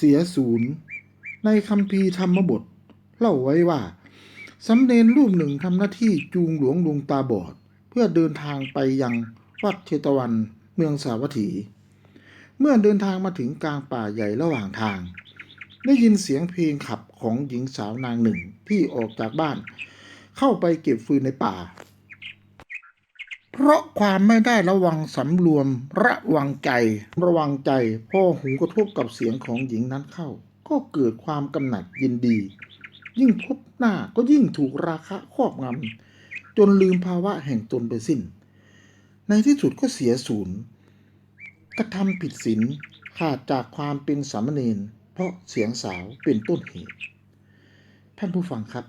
เสียศูนย์ ในคำพีธรรมบท เล่าไว้ว่าสำเนนรูปหนึ่งทำหน้าที่จูงหลวงลุงตาบอด เพื่อเดินทางไปยังวัดเชตวันเมืองสาวัตถี เมื่อเดินทางมาถึงกลางป่าใหญ่ระหว่างทาง ได้ยินเสียงเพลงขับของหญิงสาวนางหนึ่งที่ออกจากบ้าน เข้าไปเก็บฟืนในป่า เพราะความไม่ได้ระวังสำรวม ระวังใจระวังใจพอหูกระทบกับเสียงของหญิงนั้นเข้า ก็เกิดความกำหนัดยินดี ยิ่งพบหน้าก็ยิ่งถูกราคะครอบงำจนลืมภาวะแห่งตนไปสิ้น ในที่สุดก็เสียศูนย์กระทำผิดศีลขาดจากความเป็นสามเณรเพราะเสียงสาวเป็นต้นเหตุ ท่านผู้ฟังครับ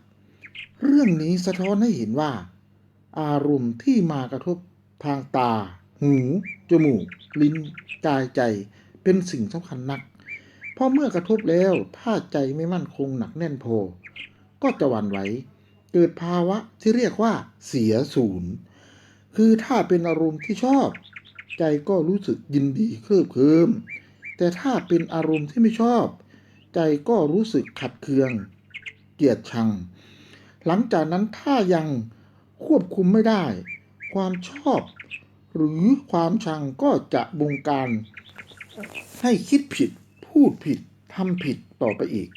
เรื่องนี้สะท้อนให้เห็นว่า อารมณ์ที่มากระทบทางตา หู จมูก ลิ้น กายใจ เป็นสิ่งสำคัญนัก เพราะเมื่อกระทบแล้ว ถ้าใจไม่มั่นคงหนักแน่นพอ ก็จะหวั่นไหว เกิดภาวะที่เรียกว่า เสียศูนย์ คือถ้าเป็นอารมณ์ที่ชอบ ใจก็รู้สึกยินดีเคลิบเคลิมแต่ถ้าเป็นอารมณ์ที่ไม่ชอบ ใจก็รู้สึกขัดเคือง เกลียดชัง หลังจากนั้นถ้ายัง ควบคุมไม่ได้ ความชอบ หรือความชังก็จะบงการ ให้คิดผิด พูดผิดทำผิดต่อไปอีก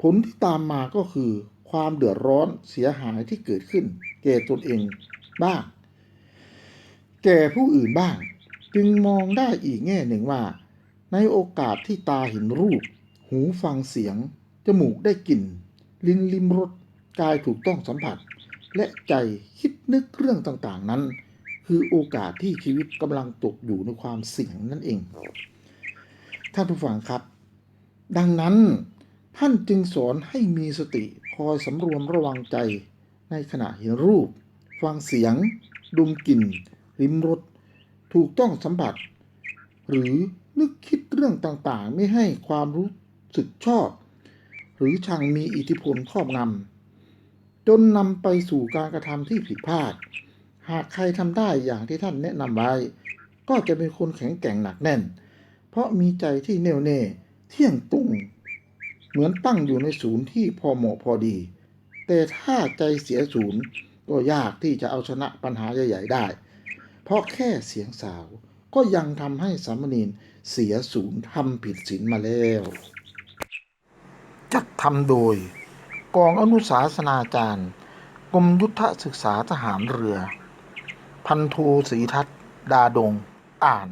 ผลที่ตามมาก็คือ ความเดือดร้อนเสียหายที่เกิดขึ้น แก่ตนเองบ้าง แก่ผู้อื่นบ้าง จึงมองได้อีกแง่หนึ่งว่า ในโอกาสที่ตาเห็นรูป หูฟังเสียง จมูกได้กลิ่น ลิ้นลิ้มรสกายถูกต้องสัมผัส และใจคิดนึกเรื่องต่างๆนั้น คือโอกาสที่ชีวิตกำลังตกอยู่ในความเสี่ยงนั่นเองท่านผู้ฟังครับ ดังนั้นท่านจึงสอนให้มีสติคอยสำรวมระวังใจในขณะเห็นรูป ฟังเสียง ดมกลิ่นลิ้มรสถูกต้องสัมผัส หรือนึกคิดเรื่องต่างๆ ไม่ให้ความรู้สึกชอบ หรือชังมีอิทธิพลครอบงำ จนนำไปสู่การกระทำที่ผิดพลาด หากใครทำได้อย่างที่ท่านแนะนำไว้ ก็จะเป็นคนแข็งแกร่งหนักแน่น เพราะมีใจที่แน่วแน่เที่ยงตรงเหมือนตั้งอยู่ในศูนย์ที่พอเหมาะพอดี แต่ถ้าใจเสียศูนย์ก็ยากที่จะเอาชนะปัญหาใหญ่ ๆ ได้ เพราะแค่เสียงสาวก็ยังทำให้สามเณรเสียศูนย์ทำผิดศีลมาแล้ว จัดทำโดย กองอนุสาสนาจารย์กรมยุทธศึกษาทหารเรือ พันโทศรีทัตดาดง อ่าน